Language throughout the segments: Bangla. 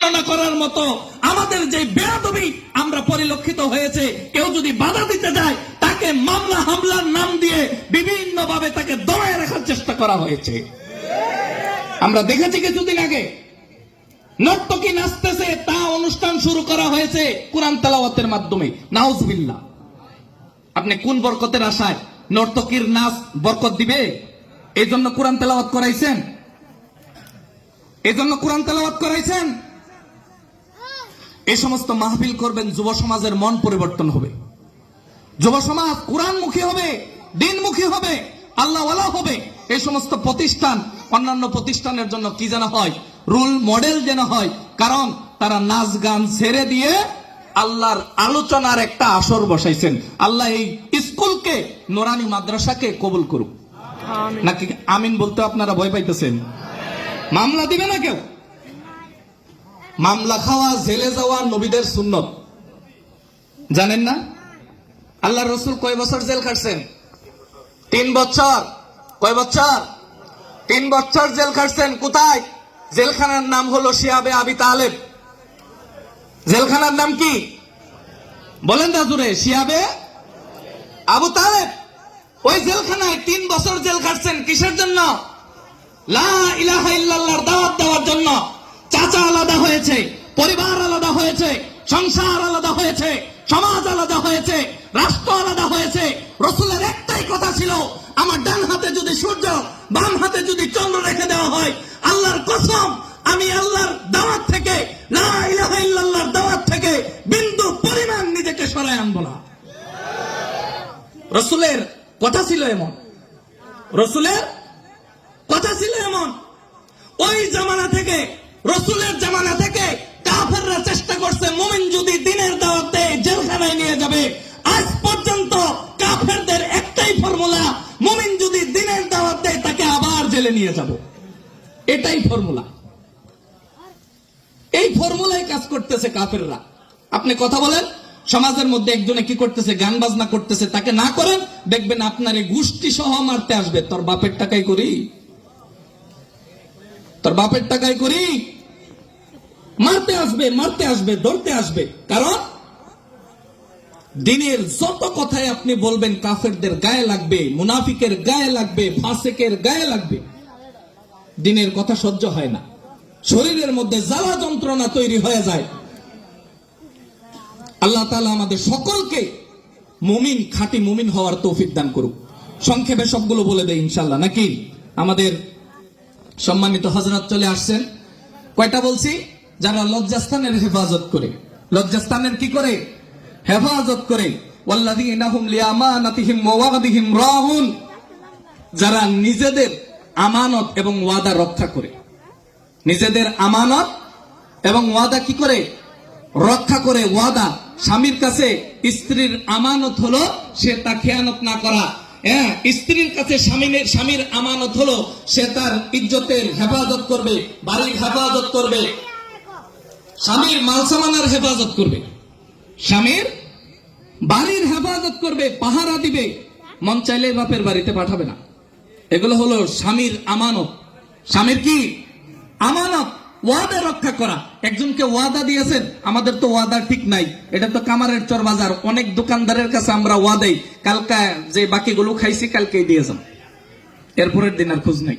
করার মতো আমাদের যে আমরা পরিলক্ষিত হয়েছে, কেউ যদি বাধা দিতে যায়, তাকে মামলা হামলার নাম দিয়ে বিভিন্ন ভাবে তাকে দমায় রাখার চেষ্টা করা হয়েছে। আমরা দেখেছি কিছুদিন আগে, নর্তকী নাচতেছে, তা অনুষ্ঠান শুরু করা হয়েছে কোরআন তেলাওয়াতের মাধ্যমে। নাউজবিল্লাহ। আপনি কোন বরকতের আশায় নর্তকীর নাচ বরকত দিবে? এই জন্য কোরআন তেলাওয়াত করাইছেন? এই জন্য কোরআন তেলাওয়াত করাইছেন? এই সমস্ত মাহফিল করবেন যুব সমাজের মন পরিবর্তন হবে। যুব সমাজ কোরআনমুখী হবে দিনমুখী হবে আল্লাহওয়ালা হবে। এই সমস্ত প্রতিষ্ঠান অন্যান্য প্রতিষ্ঠানের জন্য কি যেন হয় রুল মডেল যেন হয় কারণ তারা নাচ গান ছেড়ে দিয়ে আল্লাহর আলোচনার একটা আসর বসাইছেন। আল্লাহ এই স্কুলকে নোরানি মাদ্রাসাকে কবুল করুক। নাকি আমিন বলতে আপনারা ভয় পাইতেছেন? মামলা দিবে না কেউ? মামলা খাওয়া, জেলে যাওয়া নবীদের সুন্নত। জানেন না? আল্লাহ রসুল কয় বছর জেল খাটছেন? তিন বছর। কয় বছর? তিন বছর জেল খাটছেন কোথায়? জেলখানার নাম হলো শিয়াবে আবি তালেব। জেলখানার নাম কি? বলেন রাজুরে শিয়াবে আবু তালেব। ওই জেলখানায় তিন বছর জেল খাটছেন কিসের জন্য? লা ইলাহা ইল্লাল্লাহর দাওয়াত দেওয়ার জন্য। চাচা আলাদা হয়েছে, পরিবার আলাদা হয়েছে, সংসার আলাদা হয়েছে, সমাজ আলাদা হয়েছে, রাষ্ট্র আলাদা হয়েছে। রসুলের একটাই কথা ছিল, আমার ডান হাতে যদি সূর্য, বাম হাতে যদি চন্দ্র রেখে দেওয়া হয়, আল্লাহর কসম, আমি আল্লাহর দাওয়াত থেকে ইল্লাল্লাহর দাওয়াত থেকে বিন্দু পরিমাণ নিজেকে সরায় আনব না। রসুলের কথা ছিল এমন। রসুলের কথা ছিল এমন। ওই জামানা থেকে রসুলের জামানা থেকে কাফেররা চেষ্টা করছে মুমিন যদি দিনের দাওয়াতে জেলখানায় নিয়ে যাবে। আজ পর্যন্ত কাফেরদের একটাই ফর্মুলা, মুমিন যদি দিনের দাওয়াত তাকে আবার জেলে নিয়ে যাব। এটাই ফর্মুলা। এই ফর্মুলাই কাজ করতেছে কাফেররা। আপনি কথা বলেন, সমাজের মধ্যে একজনে কি করতেছে গান বাজনা করতেছে, তাকে না করেন দেখবেন আপনার এই গোষ্ঠী সহ মারতে আসবে। তোর বাপের টাকাই করি। তোর বাপের টাকায় করি। মারতে আসবে মারতে আসবে, ধরতে আসবে। কারণ দিনের যত কথাই আপনি বলবেন, কাফেরদের গায়ে লাগবে, মুনাফিকের গায়ে লাগবে, ফাসেকের গায়ে লাগবে। দিনের কথা সহ্য হয় না। শরীরের মধ্যে জ্বালা যন্ত্রণা তৈরি হয়ে যায়। আল্লাহ তালা আমাদের সকলকে মুমিন, খাঁটি মুমিন হওয়ার তৌফিক দান করুক। সংক্ষেপে সবগুলো বলে দেয় ইনশাল্লাহ নাকি? আমাদের সম্মানিত হজরত চলে আসছেন। কয়টা বলছি? যারা লজ্জাস্থানের হেফাজত করে, লজ্জাস্থানের কি করে? হেফাজত করে। যারা নিজেদের আমানত এবং ওয়াদা রক্ষা করে। নিজেদের আমানত এবং ওয়াদা কি করে? রক্ষা করে, ওয়াদা। স্বামীর কাছে স্ত্রীর আমানত হলো সে তা খেয়ানত না করা। হ্যাঁ স্ত্রীর কাছে স্বামীর স্বামীর আমানত হলো সে তার ইজ্জতের হেফাজত করবে, বাড়ির হেফাজত করবে। স্বামীর মালসামানার হেফাজত করবে। স্বামীর বাড়ির হেফাজত করবে, পাহারা দিবে। মন চাইলে বাপের বাড়িতে পাঠাবে না। এগুলো হলো স্বামীর আমানত। স্বামীর কি? আমানত, ওয়াদা রক্ষা করা। একজনকে ওয়াদা দিয়েছেন, আমাদের তো ওয়াদা ঠিক নাই। এটা তো কামারের চর বাজার। অনেক দোকানদারের কাছে আমরা ওয়াদাই। কালকা যে বাকিগুলো খাইছি, কালকেই দিয়েছেন এরপরের দিন আর খোঁজ নাই।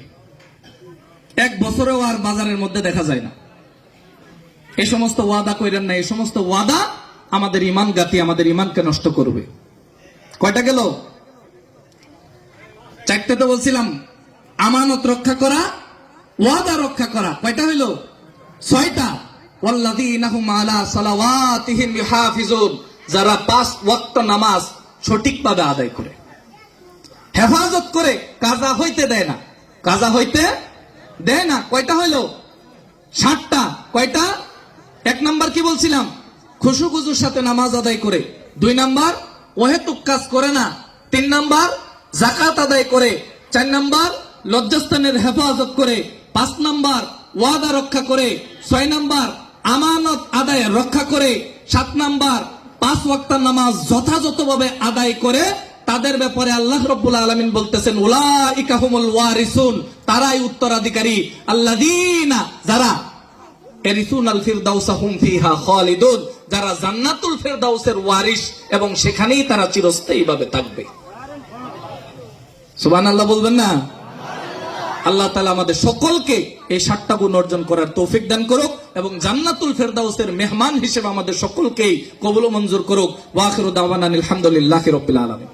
এক বছরেও আর বাজারের মধ্যে দেখা যায় না। এই সমস্ত ওয়াদা করেন না, এই সমস্ত ওয়াদা আমাদের ইমান গাতি আমাদের ইমানকে নষ্ট করবে। কয়টা গেল? চারটে তো বলছিলাম, আমানত রক্ষা করা, ওয়াদা রক্ষা করা, কয়টা হইল? ছয়টা। যারা পাঁচ ওয়াক্ত নামাজ সঠিকভাবে আদায় করে। হেফাজত করে, কাজা হইতে দেয় না। কাজা হইতে দেয় না। কয়টা হইল? ষাটটা কয়টা? এক নাম্বার কি বলছিলাম? খুশু খুশুর সাথে নামাজ আদায় করে। দুই নাম্বার ওহেতুক কাজ করে না। তিন নাম্বার জাকাত আদায় করে। চার নাম্বার, লজ্জাস্থানের হেফাজত করে। পাঁচ নাম্বার, ওয়াদা রক্ষা করে। ছয় নাম্বার, আমানত আদায় রক্ষা করে। সাত নাম্বার, পাঁচ ওয়াক্তার নামাজ যথাযথভাবে আদায় করে। তাদের ব্যাপারে আল্লাহ রব্বুল আলমিন বলতেছেন ওলা হুমুল ওয়ারিসুন। তারাই উত্তরাধিকারী। আল্লাহ যারা এরিসুনাল ফিরদাউসা হুম ফিহা খালিদুন। যারা জান্নাতুল ফিরদাউসের ওয়ারিশ এবং সেখানেই তারা থাকবে। সুবহানাল্লাহ বলবেন না? আল্লাহ তালা আমাদের সকলকে এই সাতটা গুণ অর্জন করার তৌফিক দান করুক এবং জান্নাতুল ফেরদাউসের মেহমান হিসেবে আমাদের সকলকেই কবল মঞ্জুর করুক। ওয়াখির দাওয়ান আলহামদুলিল্লাহ রবিল আলমী